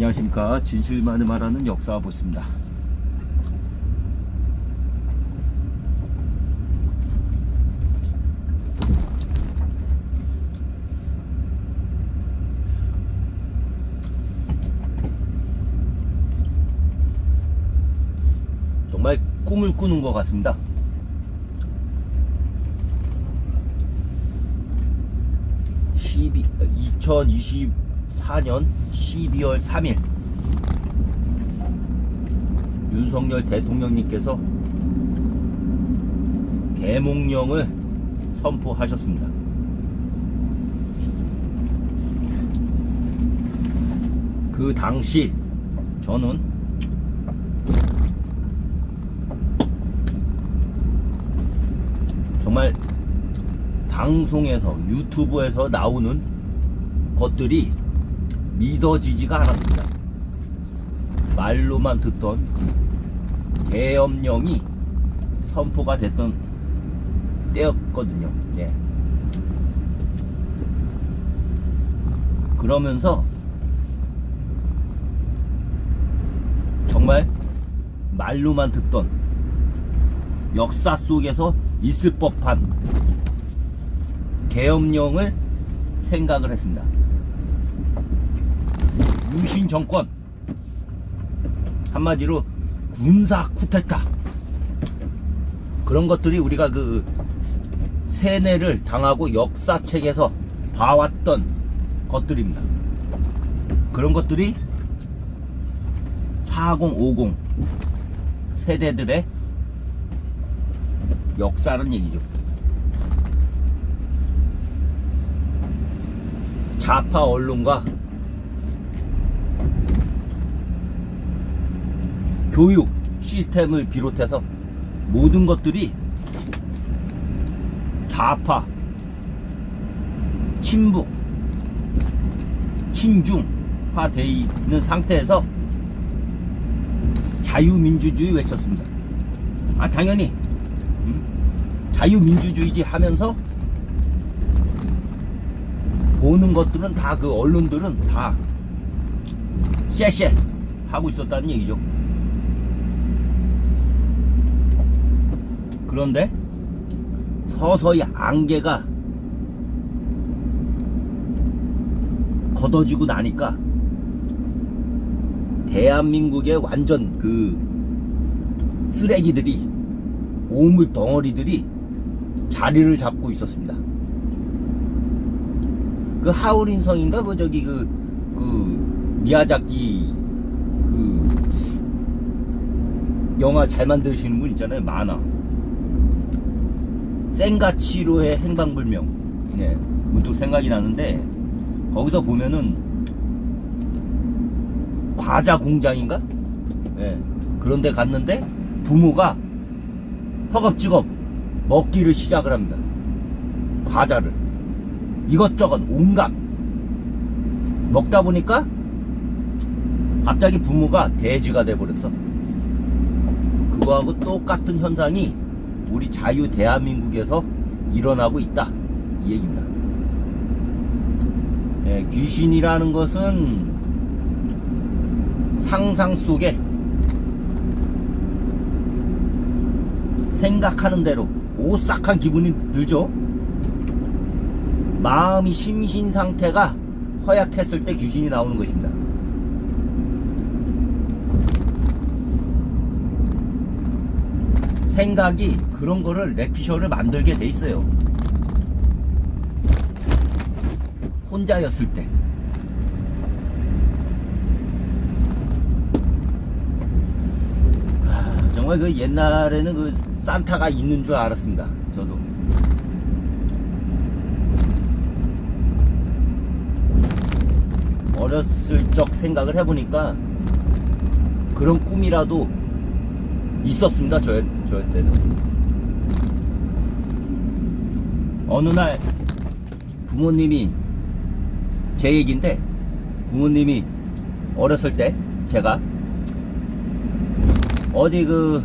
안녕하십니까. 진실만을 말하는 역사 보스입니다. 정말 꿈을 꾸는 것 같습니다. 12, 2024년 12월 3일 윤석열 대통령님께서 개몽령을 선포하셨습니다. 그 당시 저는 정말 방송에서 유튜브에서 나오는 것들이 믿어지지가 않았습니다. 말로만 듣던 계엄령이 선포가 됐던 때였거든요. 네. 그러면서 정말 말로만 듣던 역사 속에서 있을 법한 계엄령을 생각을 했습니다. 유신 정권 한마디로 군사 쿠데타 그런 것들이 우리가 그 세뇌를 당하고 역사책에서 봐왔던 것들입니다. 그런 것들이 4050 세대들의 역사는 얘기죠. 좌파 언론과 교육 시스템을 비롯해서 모든 것들이 좌파, 친북, 친중화 되어 있는 상태에서 자유민주주의 외쳤습니다. 아 당연히 음, 자유민주주의지 하면서 보는 것들은 다 그 언론들은 다 쎄쎄 하고 있었다는 얘기죠. 그런데 서서히 안개가 걷어지고 나니까 대한민국의 완전 그 쓰레기들이 오물 덩어리들이 자리를 잡고 있었습니다. 그 하울인성인가? 그 저기 그, 그 미야자키 그 영화 잘 만드시는 분 있잖아요. 만화 센가치로의 행방불명. 네 문득 생각이 나는데 거기서 보면은 과자 공장인가? 네, 그런데 갔는데 부모가 허겁지겁 먹기를 시작을 합니다. 과자를. 이것저것 온갖. 먹다 보니까 갑자기 부모가 돼지가 돼버렸어. 그거하고 똑같은 현상이 우리 자유 대한민국에서 일어나고 있다. 이 얘기입니다. 예, 귀신이라는 것은 상상 속에 생각하는 대로 오싹한 기분이 들죠. 마음이 심신 상태가 허약했을 때 귀신이 나오는 것입니다. 생각이 그런 거를 레피셔를 만들게 돼 있어요. 혼자였을 때. 하, 정말 그 옛날에는 그 산타가 있는 줄 알았습니다. 저도. 어렸을 적 생각을 해보니까 그런 꿈이라도 있었습니다. 저, 저 때는. 어느 날 부모님이 제 얘기인데 부모님이 어렸을 때 제가 어디 그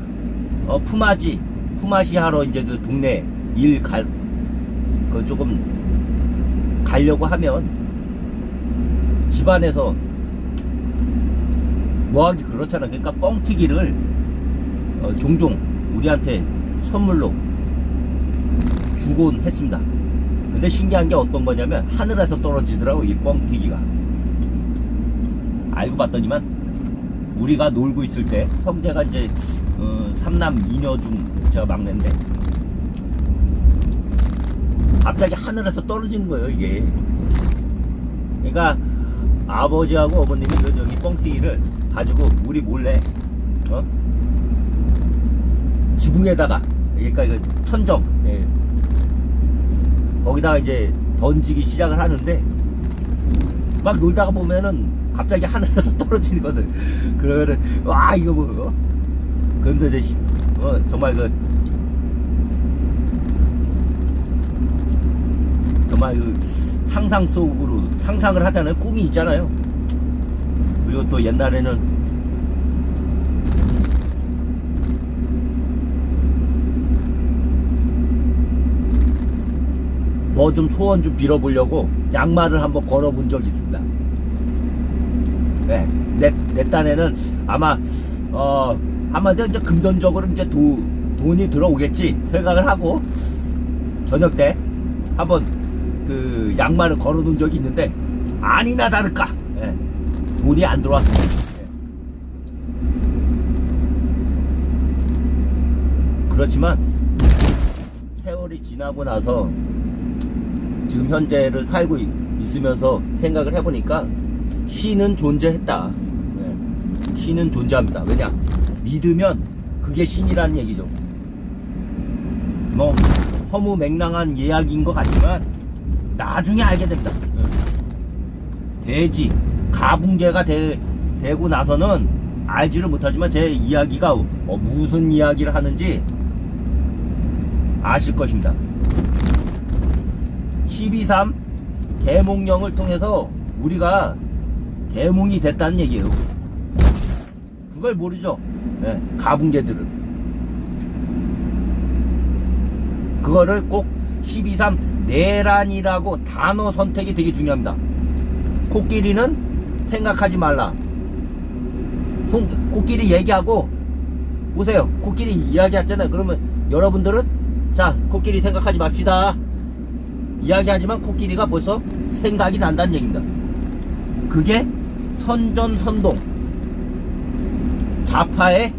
어, 품앗이 품앗이 하러 이제 그 동네 일 갈 그 조금 가려고 하면 집안에서 뭐하기 그렇잖아. 그러니까 뻥튀기를 어, 종종 우리한테 선물로 주곤 했습니다. 근데 신기한 게 어떤 거냐면 하늘에서 떨어지더라고 이 뻥튀기가. 알고 봤더니만 우리가 놀고 있을 때 형제가 이제 어, 삼남 이녀 중 제가 막내인데 갑자기 하늘에서 떨어지는 거예요 이게. 그러니까 아버지하고 어머님이 그 저기 뻥튀기를 가지고 우리 몰래 어? 지붕에다가 그러니까 그 천정 예. 거기다가 이제 던지기 시작을 하는데 막 놀다가 보면은 갑자기 하늘에서 떨어지는 거든 그러면은 와 이거 뭐 어? 그런데 이제 시- 어, 정말 그 정말 그 상상 속으로 상상을 하잖아요 꿈이 있잖아요 그리고 또 옛날에는 뭐 좀 소원 좀 빌어보려고 양말을 한번 걸어본 적이 있습니다. 네, 내, 내 딴에는 아마, 어, 한마디로 이제 금전적으로 이제 도, 돈이 들어오겠지 생각을 하고 저녁 때 한번 그 양말을 걸어 놓은 적이 있는데 아니나 다를까 예, 돈이 안 들어왔습니다. 예. 그렇지만 세월이 지나고 나서 지금 현재를 살고 있, 으면서 생각을 해보니까 신은 존재했다. 예. 신은 존재합니다. 왜냐? 믿으면 그게 신이라는 얘기죠. 뭐 허무맹랑한 이야기인 것 같지만 나중에 알게 됩니다. 예. 돼지, 가붕제가 되, 되고 나서는 알지를 못하지만 제 이야기가 어, 무슨 이야기를 하는지 아실 것입니다. 12.3 계몽령을 통해서 우리가 계몽이 됐다는 얘기예요. 그걸 모르죠. 예, 가붕개들은. 그거를 꼭 12.3 내란이라고 단어 선택이 되게 중요합니다. 코끼리는 생각하지 말라. 송- 코끼리 얘기하고 보세요. 코끼리 이야기했잖아요. 그러면 여러분들은 자 코끼리 생각하지 맙시다. 이야기하지만 코끼리가 벌써 생각이 난다는 얘기입니다. 그게 선전선동 좌파의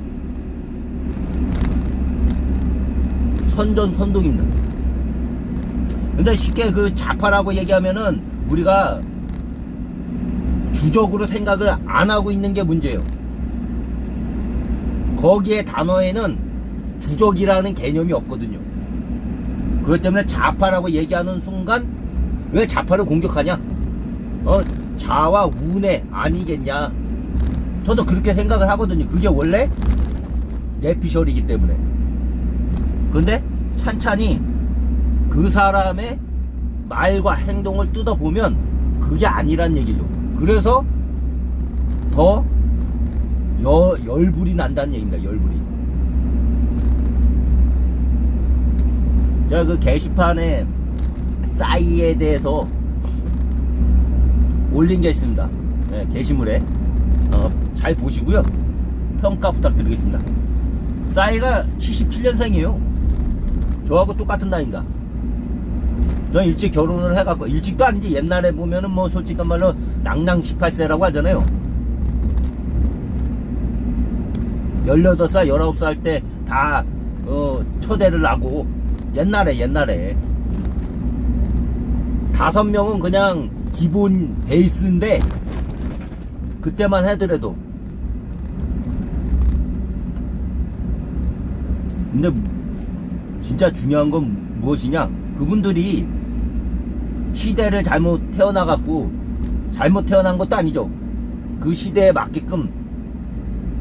선전선동입니다. 근데 쉽게 그 좌파라고 얘기하면은 우리가 주적으로 생각을 안 하고 있는 게 문제예요. 거기에 단어에는 주적이라는 개념이 없거든요. 그렇기 때문에 좌파라고 얘기하는 순간 왜 좌파를 공격하냐? 어, 자와 운의 아니겠냐? 저도 그렇게 생각을 하거든요. 그게 원래 내피셜이기 때문에. 근데 찬찬히 그 사람의 말과 행동을 뜯어보면 그게 아니란 얘기죠. 그래서 더 여, 열불이 난다는 얘기입니다. 열불이. 제가 그 게시판에 싸이에 대해서 올린 게 있습니다. 네, 게시물에 어, 잘 보시고요. 평가 부탁드리겠습니다. 싸이가 77년생이에요. 저하고 똑같은 나이입니다. 전 일찍 결혼을 해갖고 일찍도 아니지 옛날에 보면은 뭐 솔직한 말로 낭낭 18세라고 하잖아요. 18살, 19살 때 다 어, 초대를 하고 옛날에 옛날에. 다섯 명은 그냥 기본 베이스인데 그때만 해더라도. 근데 진짜 중요한 건 무엇이냐? 그분들이 시대를 잘못 태어나갖고 잘못 태어난 것도 아니죠. 그 시대에 맞게끔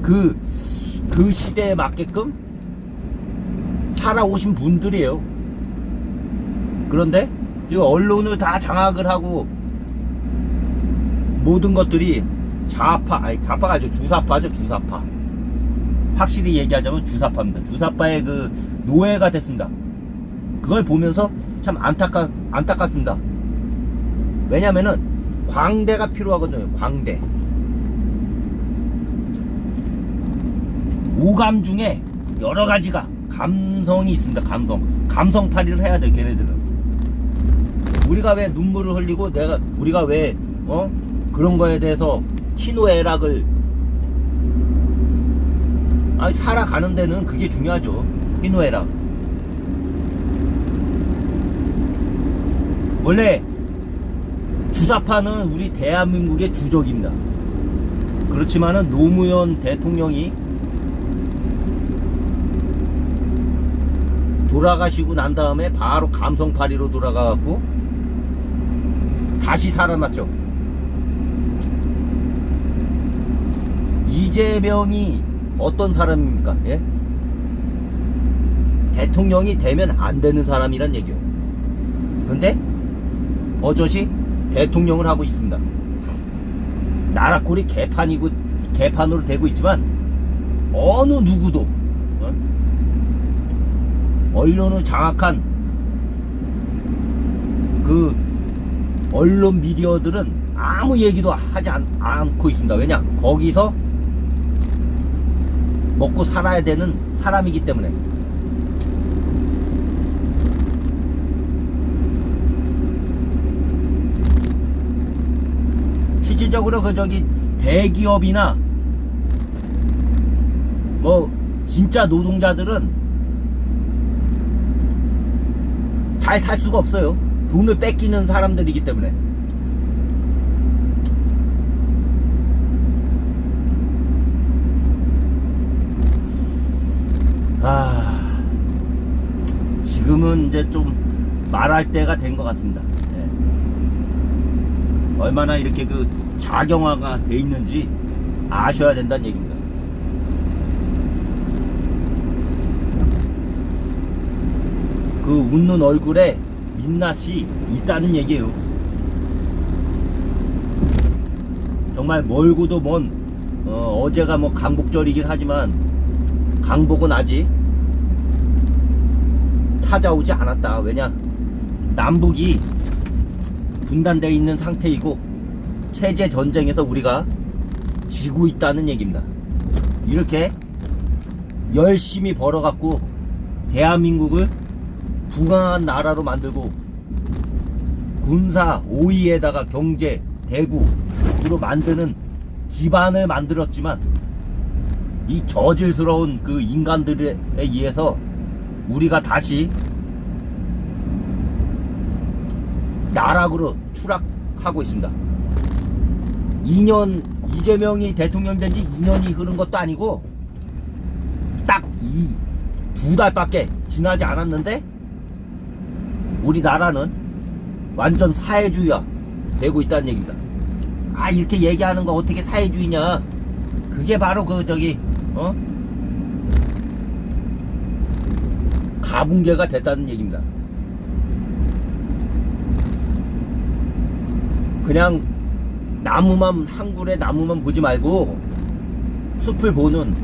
그, 그 시대에 맞게끔 살아오신 분들이에요. 그런데 지금 언론을 다 장악을 하고 모든 것들이 좌파 아니 좌파가 아니죠. 주사파죠 주사파. 확실히 얘기하자면 주사파입니다. 주사파의 그 노예가 됐습니다. 그걸 보면서 참 안타깝 안타깝습니다. 왜냐면은 광대가 필요하거든요 광대. 오감 중에 여러 가지가 감성이 있습니다. 감성. 감성팔이를 해야 돼, 걔네들은. 우리가 왜 눈물을 흘리고 내가 우리가 왜 어? 그런 거에 대해서 희노애락을 아니 살아가는 데는 그게 중요하죠. 희노애락. 원래 주사파는 우리 대한민국의 주적입니다. 그렇지만은 노무현 대통령이 돌아가시고 난 다음에 바로 감성파리로 돌아가갖고 다시 살아났죠. 이재명이 어떤 사람입니까? 예? 대통령이 되면 안 되는 사람이란 얘기요. 근데 어저씨 대통령을 하고 있습니다. 나라 꼴이 개판이고 개판으로 되고 있지만 어느 누구도 어? 언론을 장악한 그 언론 미디어들은 아무 얘기도 하지 않, 않고 있습니다. 왜냐? 거기서 먹고 살아야 되는 사람이기 때문에. 실질적으로 그 저기 대기업이나 뭐 진짜 노동자들은 잘 살 수가 없어요. 돈을 뺏기는 사람들이기 때문에. 아, 지금은 이제 좀 말할 때가 된 것 같습니다. 예. 얼마나 이렇게 그 자경화가 돼 있는지 아셔야 된다는 얘기입니다. 그 웃는 얼굴에 민낯이 있다는 얘기예요. 정말 멀고도 먼 어, 제가 뭐 강복절이긴 하지만 강복은 아직 찾아오지 않았다. 왜냐? 남북이 분단되어 있는 상태이고 체제 전쟁에서 우리가 지고 있다는 얘기입니다. 이렇게 열심히 벌어갖고 대한민국을 부강한 나라로 만들고 군사 5위에다가 경제 대구로 만드는 기반을 만들었지만 이 저질스러운 그 인간들에 의해서 우리가 다시 나락으로 추락하고 있습니다. 2년 이재명이 대통령 된 지 2년이 흐른 것도 아니고 딱 이 두 달밖에 지나지 않았는데 우리나라는 완전 사회주의화 되고 있다는 얘기입니다. 아 이렇게 얘기하는 거 어떻게 사회주의냐? 그게 바로 그 저기 어 가붕괴가 됐다는 얘기입니다. 그냥 나무만 한 그루의 나무만 보지 말고 숲을 보는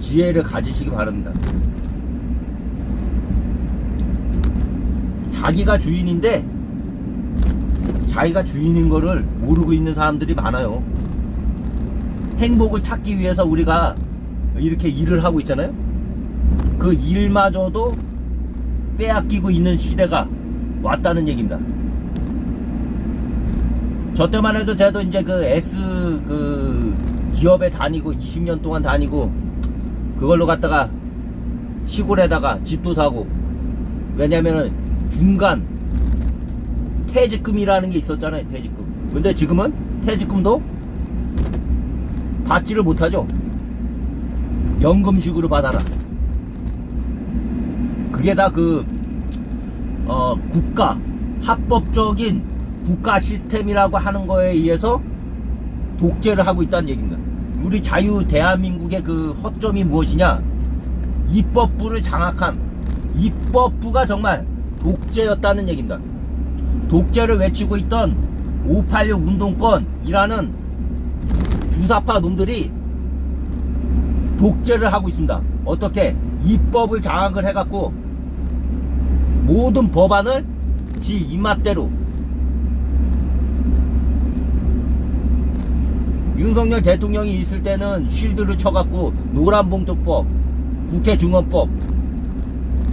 지혜를 가지시기 바랍니다. 자기가 주인인데 자기가 주인인 거를 모르고 있는 사람들이 많아요. 행복을 찾기 위해서 우리가 이렇게 일을 하고 있잖아요. 그 일마저도 빼앗기고 있는 시대가 왔다는 얘기입니다. 저 때만 해도 저도 이제 그 S 그 기업에 다니고 20년 동안 다니고 그걸로 갔다가 시골에다가 집도 사고 왜냐면은 중간 퇴직금이라는 게 있었잖아요 퇴직금 근데 지금은 퇴직금도 받지를 못하죠 연금식으로 받아라 그게 다그 어, 국가 합법적인 국가 시스템이라고 하는 거에 의해서 독재를 하고 있다는 얘기입니다. 우리 자유 대한민국의 그 허점이 무엇이냐? 입법부를 장악한 입법부가 정말 독재였다는 얘기입니다. 독재를 외치고 있던 586 운동권이라는 주사파 놈들이 독재를 하고 있습니다. 어떻게? 입법을 장악을 해갖고 모든 법안을 지 입맛대로 윤석열 대통령이 있을 때는 쉴드를 쳐갖고 노란봉투법, 국회 중원법,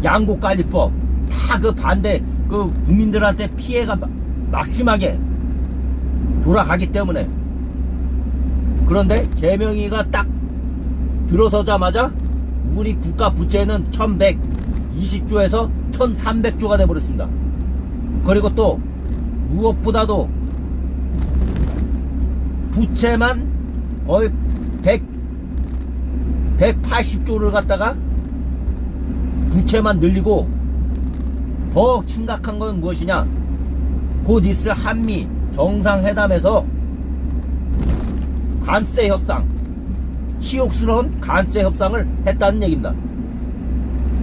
양곡관리법 다 그 반대 그 국민들한테 피해가 마- 막심하게 돌아가기 때문에 그런데 재명이가 딱 들어서자마자 우리 국가 부채는 1120조에서 1300조가 돼버렸습니다. 그리고 또 무엇보다도 부채만 거의 100, 180조를 갖다가 부채만 늘리고 더 심각한 건 무엇이냐? 곧 있을 한미 정상회담에서 관세 협상, 치욕스러운 관세 협상을 했다는 얘기입니다.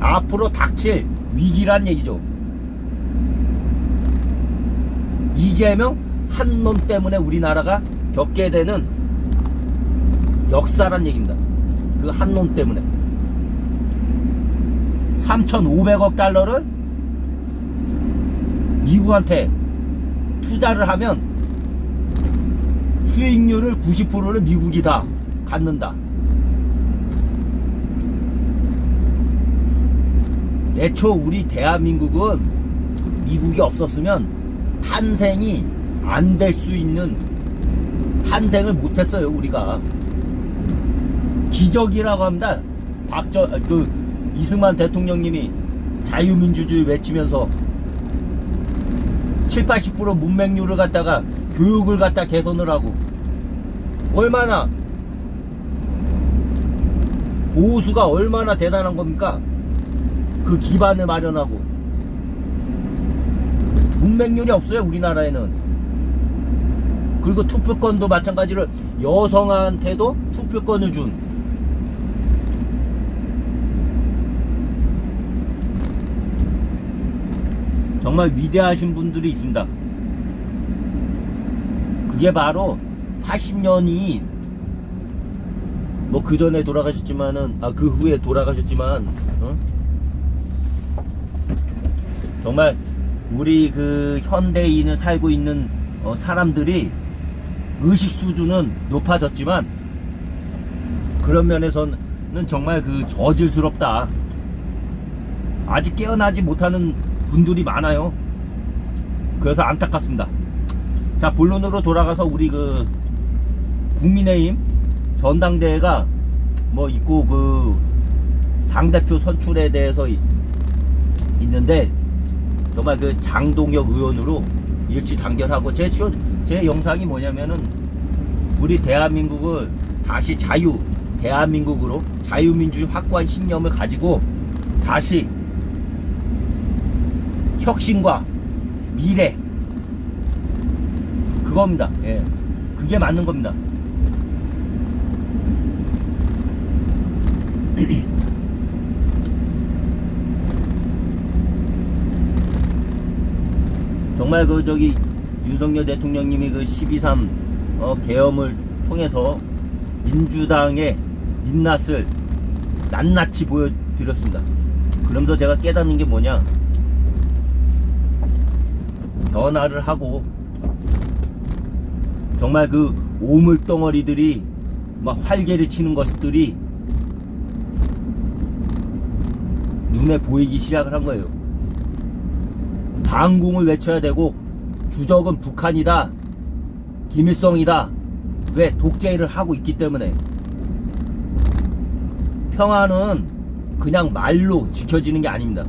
앞으로 닥칠 위기란 얘기죠. 이재명 한 놈 때문에 우리나라가 겪게 되는 역사란 얘기입니다. 그 한 놈 때문에. 3,500억 달러를 미국한테 투자를 하면 수익률을 90%를 미국이 다 갖는다. 애초 우리 대한민국은 미국이 없었으면 탄생이 안 될 수 있는 탄생을 못했어요 우리가 기적이라고 합니다. 박저 그 이승만 대통령님이 자유민주주의 외치면서 7, 80% 문맹률을 갖다가 교육을 갖다 개선을 하고 얼마나 보수가 얼마나 대단한 겁니까? 그 기반을 마련하고 문맹률이 없어요 우리나라에는 그리고 투표권도 마찬가지로 여성한테도 투표권을 준 정말 위대하신 분들이 있습니다. 그게 바로 80년이 뭐 그 전에 돌아가셨지만은 아 그 후에 돌아가셨지만 어? 정말 우리 그 현대인을 살고 있는 어, 사람들이 의식 수준은 높아졌지만 그런 면에서는 정말 그 저질스럽다. 아직 깨어나지 못하는 분들이 많아요. 그래서 안타깝습니다. 자, 본론으로 돌아가서 우리 그 국민의힘 전당대회가 뭐 있고 그 당대표 선출에 대해서 이- 있는데 정말 그 장동혁 의원으로 일치 단결하고 제, 쇼- 제 영상이 뭐냐면은 우리 대한민국을 다시 자유 대한민국으로 자유민주주의 확고한 신념을 가지고 다시 혁신과 미래 그겁니다. 예. 그게 맞는 겁니다. 정말 그 저기 윤석열 대통령님이 그 12.3 어, 계엄을 통해서 민주당의 민낯을 낱낱이 보여드렸습니다. 그러면서 제가 깨닫는 게 뭐냐? 전화를 하고 정말 그 오물덩어리들이 막 활개를 치는 것들이 눈에 보이기 시작을 한 거예요. 반공을 외쳐야 되고 주적은 북한이다. 김일성이다. 왜 독재를 하고 있기 때문에 평화는 그냥 말로 지켜지는 게 아닙니다.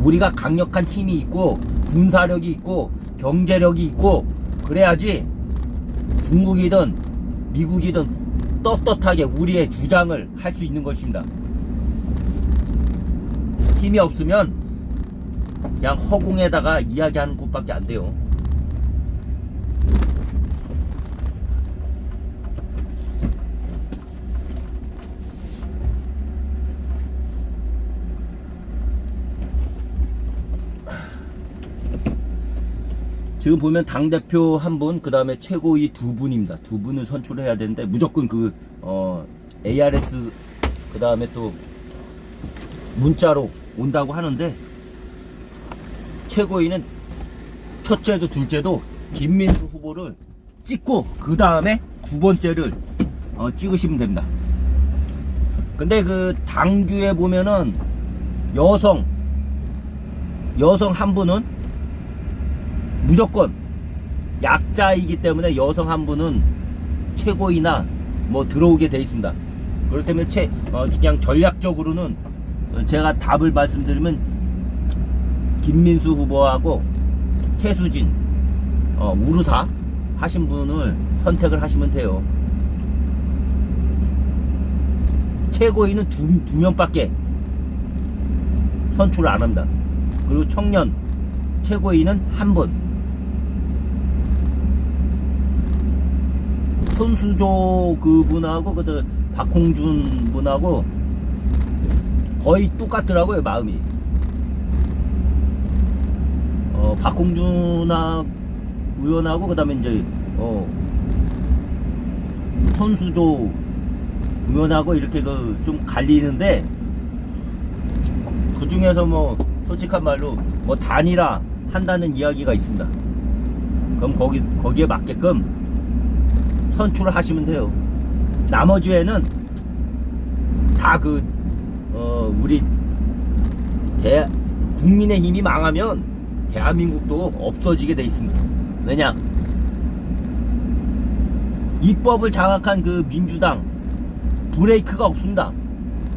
우리가 강력한 힘이 있고 군사력이 있고 경제력이 있고 그래야지 중국이든 미국이든 떳떳하게 우리의 주장을 할 수 있는 것입니다. 힘이 없으면 그냥 허공에다가 이야기하는 곳밖에 안 돼요. 지금 보면 당 대표 한 분, 그 다음에 최고위 두 분입니다. 두 분을 선출해야 되는데, 무조건 그, 어, ARS, 그 다음에 또, 문자로 온다고 하는데, 최고위는 첫째도 둘째도 김민수 후보를 찍고, 그 다음에 두 번째를 어, 찍으시면 됩니다. 근데 그 당규에 보면은 여성 여성 한 분은 무조건 약자이기 때문에 여성 한 분은 최고이나 뭐 들어오게 돼 있습니다. 그렇기 때문에 최, 어, 그냥 전략적으로는 제가 답을 말씀드리면 김민수 후보하고 최수진, 어, 우루사 하신 분을 선택을 하시면 돼요. 최고위는 두, 두 명밖에 선출을 안 합니다. 그리고 청년 최고위는 한 분. 손수조 그 분하고 그 박홍준 분하고 거의 똑같더라고요 마음이. 어 박홍준하 의원하고 그 다음에 이제 어 손수조 의원하고 이렇게 그 좀 갈리는데 그 중에서 뭐 솔직한 말로 뭐 단일화 한다는 이야기가 있습니다. 그럼 거기 거기에 맞게끔 선출을 하시면 돼요. 나머지 애는 다 그 어, 우리 대 국민의 힘이 망하면 대한민국도 없어지게 돼 있습니다. 왜냐? 입법을 장악한 그 민주당 브레이크가 없습니다.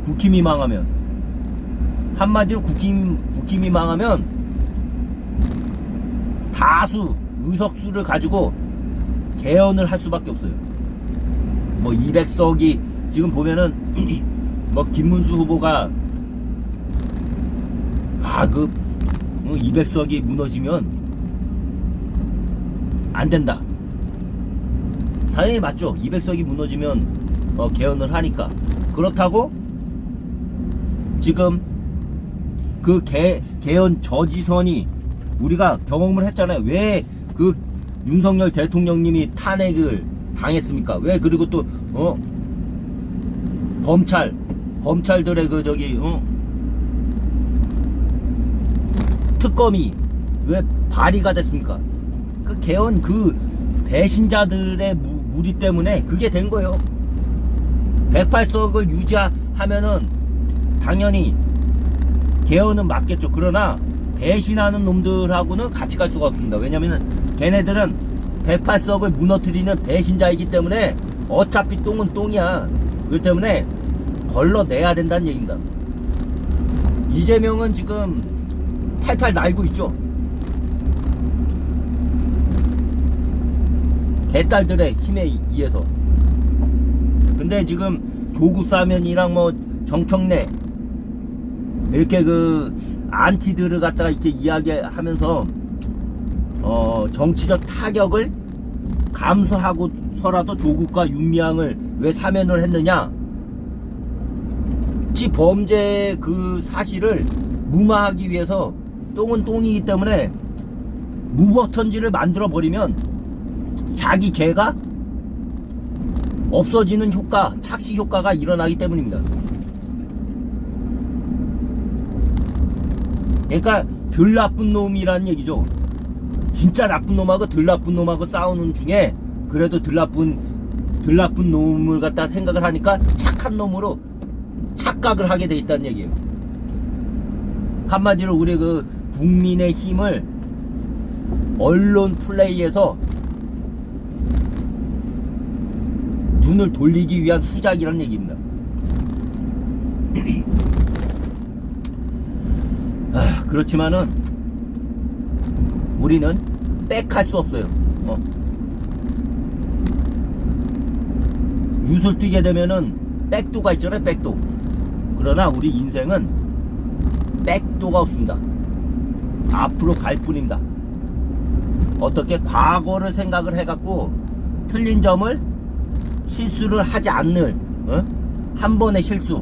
국힘이 망하면 한마디로 국힘 국힘이 망하면 다수 의석수를 가지고 개헌을 할 수밖에 없어요. 뭐 200석이 지금 보면은 뭐 김문수 후보가 아그 200석이 무너지면 안 된다. 당연히 맞죠. 200석이 무너지면 어, 개헌을 하니까 그렇다고 지금 그 개, 개헌 저지선이 우리가 경험을 했잖아요. 왜그 윤석열 대통령님이 탄핵을 당했습니까? 왜 그리고 또 어? 검찰 검찰들의 그 저기 어? 특검이 왜 발의가 됐습니까? 그 개헌 그 배신자들의 무, 무리 때문에 그게 된 거예요. 108석을 유지하면은 당연히 개헌은 맞겠죠. 그러나 배신하는 놈들하고는 같이 갈 수가 없습니다. 왜냐면은 걔네들은 108석을 무너뜨리는 배신자이기 때문에 어차피 똥은 똥이야. 그렇기 때문에 걸러내야 된다는 얘기입니다. 이재명은 지금 팔팔 날고 있죠. 개딸들의 힘에 의해서. 근데 지금 조국 사면이랑 뭐 정청래 이렇게 그 안티들을 갖다가 이렇게 이야기하면서 어 정치적 타격을 감수하고서라도 조국과 윤미향을 왜 사면을 했느냐? 지 범죄 그 사실을 무마하기 위해서 똥은 똥이기 때문에 무법천지를 만들어 버리면 자기 죄가 없어지는 효과, 착시 효과가 일어나기 때문입니다. 그러니까 덜 나쁜 놈이라는 얘기죠. 진짜 나쁜 놈하고 덜 나쁜 놈하고 싸우는 중에 그래도 덜 나쁜 덜 나쁜 놈을 갖다 생각을 하니까 착한 놈으로 착각을 하게 돼 있다는 얘기예요. 한마디로 우리 그 국민의 힘을 언론 플레이에서 눈을 돌리기 위한 수작이라는 얘기입니다. 아, 그렇지만은 우리는 빽할 수 없어요. 어. 유술 뛰게 되면은 백도가 있잖아요, 백도. 그러나 우리 인생은 백도가 없습니다. 앞으로 갈 뿐입니다. 어떻게 과거를 생각을 해갖고 틀린 점을 실수를 하지 않는 어? 한 번의 실수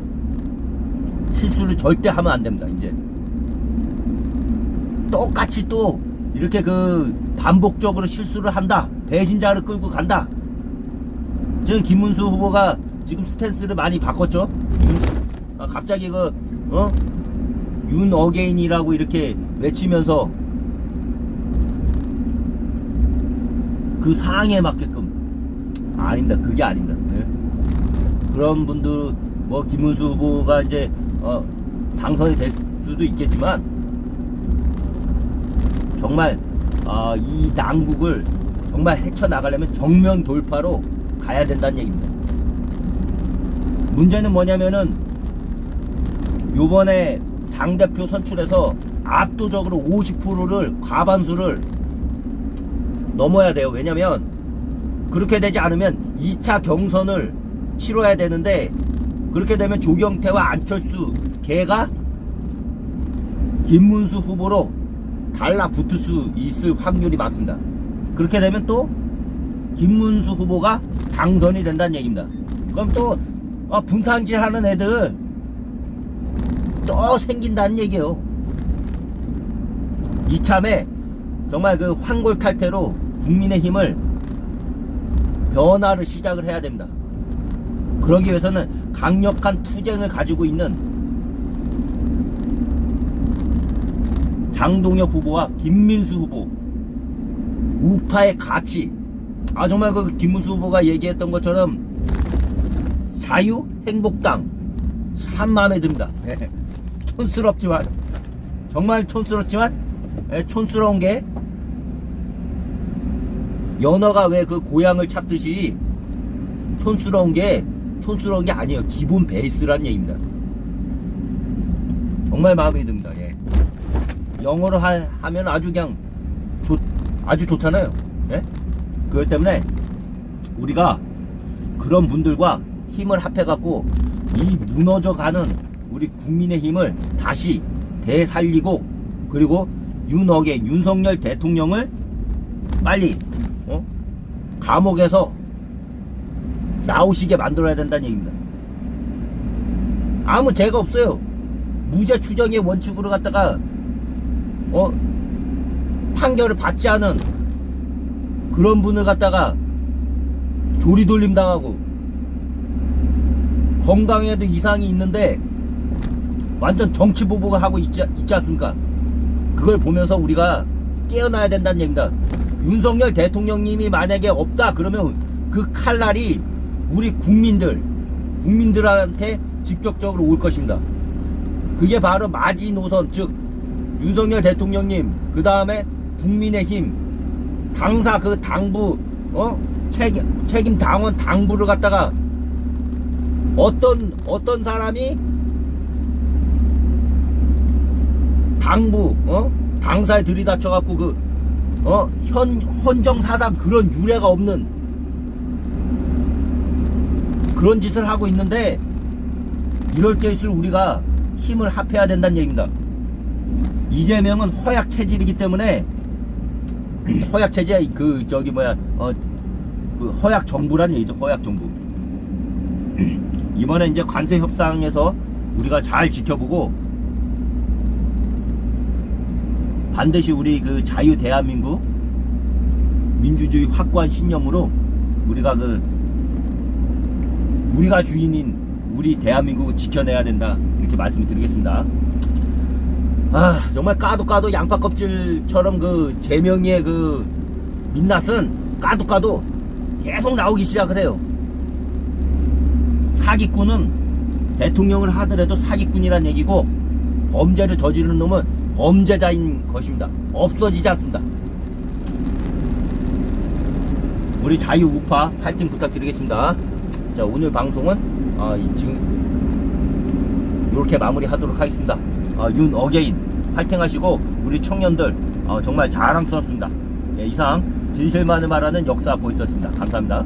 실수를 절대 하면 안 됩니다. 이제 똑같이 또 이렇게 그 반복적으로 실수를 한다. 배신자를 끌고 간다. 지금 김문수 후보가 지금 스탠스를 많이 바꿨죠. 아, 갑자기 그 어? 윤 어게인이라고 이렇게 외치면서 그 상황에 맞게끔 아닙니다. 그게 아닙니다. 예. 그런 분들 뭐 김문수 후보가 이제 어, 당선이 될 수도 있겠지만 정말 아, 이 난국을 정말 헤쳐나가려면 정면 돌파로 가야 된다는 얘기입니다. 문제는 뭐냐면은 요번에 당대표 선출에서 압도적으로 50%를 과반수를 넘어야 돼요. 왜냐면 그렇게 되지 않으면 2차 경선을 치러야 되는데 그렇게 되면 조경태와 안철수 걔가 김문수 후보로 달라붙을 수 있을 확률이 많습니다. 그렇게 되면 또 김문수 후보가 당선이 된다는 얘기입니다. 그럼 또 어, 분탕질 하는 애들 또 생긴다는 얘기예요. 이참에 정말 그 황골 탈퇴로 국민의 힘을 변화를 시작을 해야 됩니다. 그러기 위해서는 강력한 투쟁을 가지고 있는 장동혁 후보와 김민수 후보 우파의 가치 아 정말 그 김문수 후보가 얘기했던 것처럼 자유 행복당 참 마음에 듭니다. 예. 촌스럽지만 정말 촌스럽지만 예, 촌스러운 게 연어가 왜 그 고향을 찾듯이 촌스러운 게 촌스러운 게 아니에요. 기본 베이스란 얘기입니다. 정말 마음에 듭니다. 예. 영어로 하, 면 아주 그냥 좋, 아주 좋잖아요. 예? 그렇기 때문에 우리가 그런 분들과 힘을 합해갖고 이 무너져가는 우리 국민의 힘을 다시 되살리고 그리고 윤억의 윤석열 대통령을 빨리 어? 감옥에서 나오시게 만들어야 된다는 얘기입니다. 아무 죄가 없어요. 무죄 추정의 원칙으로 갖다가 어 판결을 받지 않은 그런 분을 갖다가 조리돌림 당하고 건강에도 이상이 있는데 완전 정치 보복을 하고 있지, 있지 않습니까? 그걸 보면서 우리가 깨어나야 된다는 얘기입니다. 윤석열 대통령님이 만약에 없다 그러면 그 칼날이 우리 국민들, 국민들한테 직접적으로 올 것입니다. 그게 바로 마지노선, 즉, 윤석열 대통령님, 그 다음에 국민의힘, 당사 그 당부, 어? 책임, 책임 당원 당부를 갖다가 어떤, 어떤 사람이 당부, 어? 당사에 들이닥쳐갖고 그, 어? 현, 헌정 사상 그런 유례가 없는 그런 짓을 하고 있는데 이럴 때일수록 우리가 힘을 합해야 된다는 얘기입니다. 이재명은 허약 체질이기 때문에 허약 체질 그 저기 뭐야 어 그 허약 정부란 얘기죠 허약 정부 이번에 이제 관세 협상에서 우리가 잘 지켜보고 반드시 우리 그 자유 대한민국 민주주의 확고한 신념으로 우리가 그 우리가 주인인 우리 대한민국을 지켜내야 된다 이렇게 말씀을 드리겠습니다. 아 정말 까도 까도 양파 껍질처럼 그 제명이의 그 민낯은 까도 까도 계속 나오기 시작을 해요. 사기꾼은 대통령을 하더라도 사기꾼이란 얘기고 범죄를 저지르는 놈은 범죄자인 것입니다. 없어지지 않습니다. 우리 자유 우파 파이팅 부탁드리겠습니다. 자 오늘 방송은 어, 이- 지금 이렇게 마무리하도록 하겠습니다. 어, 윤 어게인 파이팅 하시고 우리 청년들 어, 정말 자랑스럽습니다. 예, 이상 진실만을 말하는 역사 보이스였습니다. 감사합니다.